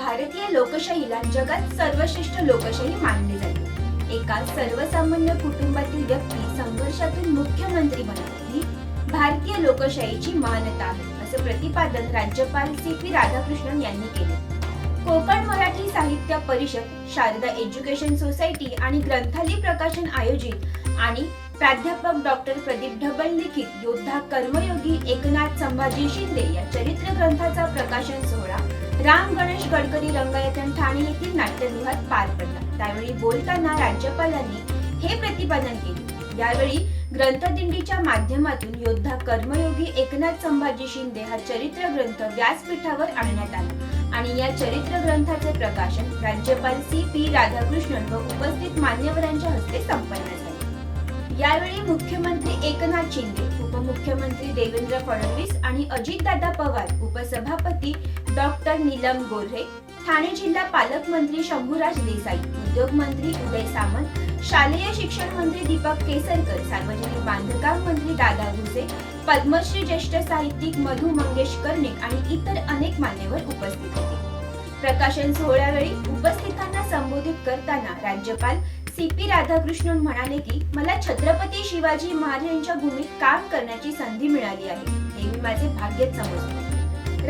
भारतीय लोकशाहीला जगात सर्वश्रेष्ठ लोकशाही मानली जाते. एका सर्वसामान्य कुटुंबातील व्यक्ती संघर्षातून मुख्यमंत्री बनणे ही भारतीय लोकशाहीची महानता आहे असं प्रतिपादन राज्यपाल सी पी राधाकृष्णन यांनी केले. कोकण मराठी साहित्य परिषद शारदा एज्युकेशन सोसायटी आणि ग्रंथालय प्रकाशन आयोजित आणि प्राध्यापक डॉक्टर प्रदीप ढबल लिखित योद्धा कर्मयोगी एकनाथ संभाजी शिंदे या चरित्र ग्रंथाचा प्रकाशन सोहळा राम गणेश गडकरी रंगायतन ठाणे येथील नाट्यगृहात पार पडला. त्यावेळी बोलताना राज्यपालांनी हे प्रतिपादन केले. यावेळी ग्रंथदिंडीच्या माध्यमातून योद्धा कर्मयोगी एकनाथ संभाजी शिंदे हा चरित्र ग्रंथ व्यासपीठावर आणण्यात आला. आणि या चरित्र ग्रंथाचे प्रकाशन राज्यपाल सी पी राधाकृष्णन व उपस्थित मान्यवरांच्या हस्ते संपन्न झाले. यावेळी मुख्यमंत्री एकनाथ शिंदे उपमुख्यमंत्री देवेंद्र फडणवीस आणि अजितदादा पवार उपसभापती डॉक्टर नीलम गोऱ्हे ठाणे जिल्हा पालकमंत्री शंभूराज देसाई उद्योग मंत्री उदय सामंत शालेय शिक्षण मंत्री दीपक केसरकर सार्वजनिक बांधकाम मंत्री दादा भुसे पद्मश्री ज्येष्ठ साहित्यिक मधु मंगेश कर्णिक आणि इतर अनेक मान्यवर उपस्थित होते. प्रकाशन सोहळ्यावेळी उपस्थितांना संबोधित करताना राज्यपाल सी पी राधाकृष्णन म्हणाले की मला छत्रपती शिवाजी महाराजांच्या भूमीत काम करण्याची संधी मिळाली आहे हे मी माझे भाग्यच समजतो.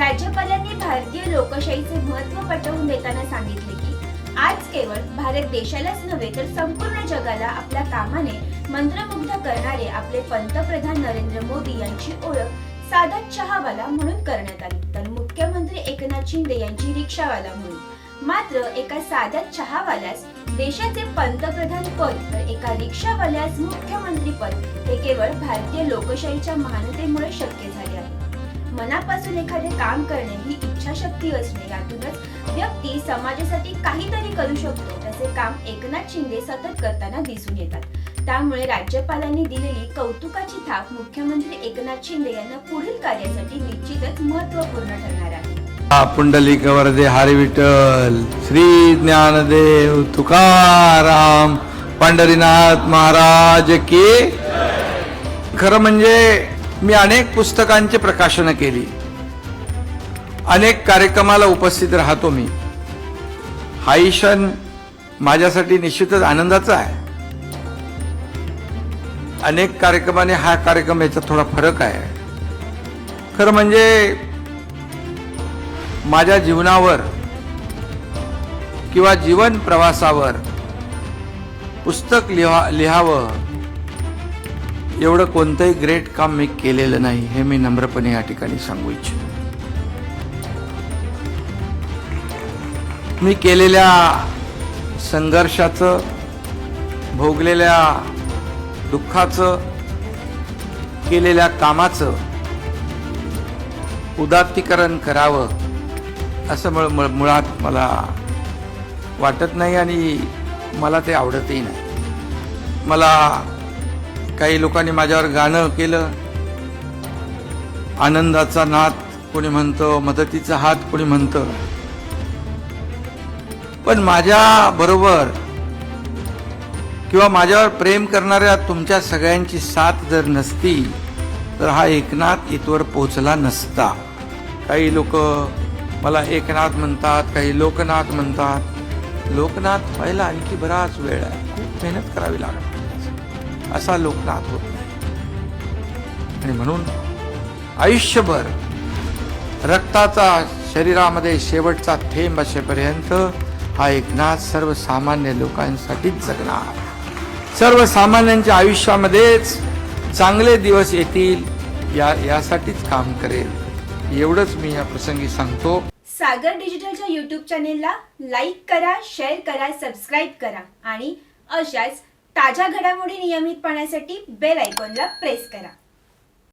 राज्यपालांनी भारतीय लोकशाहीचे महत्त्व पटवून देताना सांगितले की आज केवळ भारत देशालाच नव्हे तर संपूर्ण जगाला आपल्या कामाने मंत्रमुग्ध करणारे आपले पंतप्रधान नरेंद्र मोदी यांची ओळख साधा चहावाला म्हणून करण्यात आली. तर मुख्यमंत्री एकनाथ शिंदे यांची रिक्षावाला म्हणून. मात्र एका साध्या चहावाल्यास देशाचे पंतप्रधान पद तर एका रिक्षावाल्यास मुख्यमंत्री पद हे केवळ भारतीय लोकशाहीच्या महानतेमुळे शक्य झाले. मनापासून एखादे काम करणे ही इच्छाशक्ती असणे यातूनच व्यक्ती समाजासाठी काहीतरी करू शकतो. तसे काम एकनाथ शिंदे सतत करताना दिसून येतात. त्यामुळे राज्यपालांनी दिलेली कौतुकाची थाप मुख्यमंत्री एकनाथ शिंदे यांना पुढील कार्यासाठी निश्चितच महत्त्वपूर्ण ठरणार आहे. पुंडलिक वरदे हरी विठ्ठल श्री ज्ञानदेव तुकाराम पंढरीनाथ महाराज की खरं म्हणजे मी अनेक पुस्तकांचे प्रकाशनं केली. अनेक कार्यक्रमाला उपस्थित राहतो मी. हा क्षण माझ्यासाठी निश्चितच आनंदाचा आहे. अनेक कार्यक्रमाने हा कार्यक्रम याचा थोडा फरक आहे. खरं म्हणजे माझ्या जीवनावर किंवा जीवन प्रवासावर पुस्तक लिहा लिहावं एवढं कोणतंही ग्रेट काम मी केलेलं नाही हे मी नम्रपणे या ठिकाणी सांगू इच्छितो. मी केलेल्या संघर्षाचं भोगलेल्या दुःखाचं केलेल्या कामाचं उदात्तीकरण करावं असं मळ मुळ- मुळात मला वाटत नाही आणि मला ते आवडतही नाही. मला काही लोकांनी माझ्यावर गाणं केलं. आनंदाचा नाथ कोणी म्हणतं मदतीचा हात कोणी म्हणतं. पण माझ्या बरोबर किंवा माझ्यावर प्रेम करणाऱ्या तुमच्या सगळ्यांची साथ जर नसती तर हा एकनाथ इथवर पोचला नसता. काही लोक मला एकनाथ म्हणतात काही लोकनाथ म्हणतात. लोकनाथ व्हायला आणखी बराच वेळ आहे. खूप मेहनत करावी लागणार असा लोकनाथ होत नाही आणि म्हणून आयुष्यभर रक्ताचा शरीरामध्ये शेवटचा थेंब असेपर्यंत हा एकनाथ सर्वसामान्य लोकांसाठीच जगणार. सर्वसामान्यांच्या आयुष्यामध्येच चांगले दिवस येतील या यासाठीच काम करेल. एवढंच मी या प्रसंगी सांगतो. सागर डिजिटलच्या युट्यूब चॅनेलला लाईक करा शेअर करा सबस्क्राईब करा आणि अशाच ताज्या घडामोडी नियमित पाहण्यासाठी बेल आयकॉनला प्रेस करा.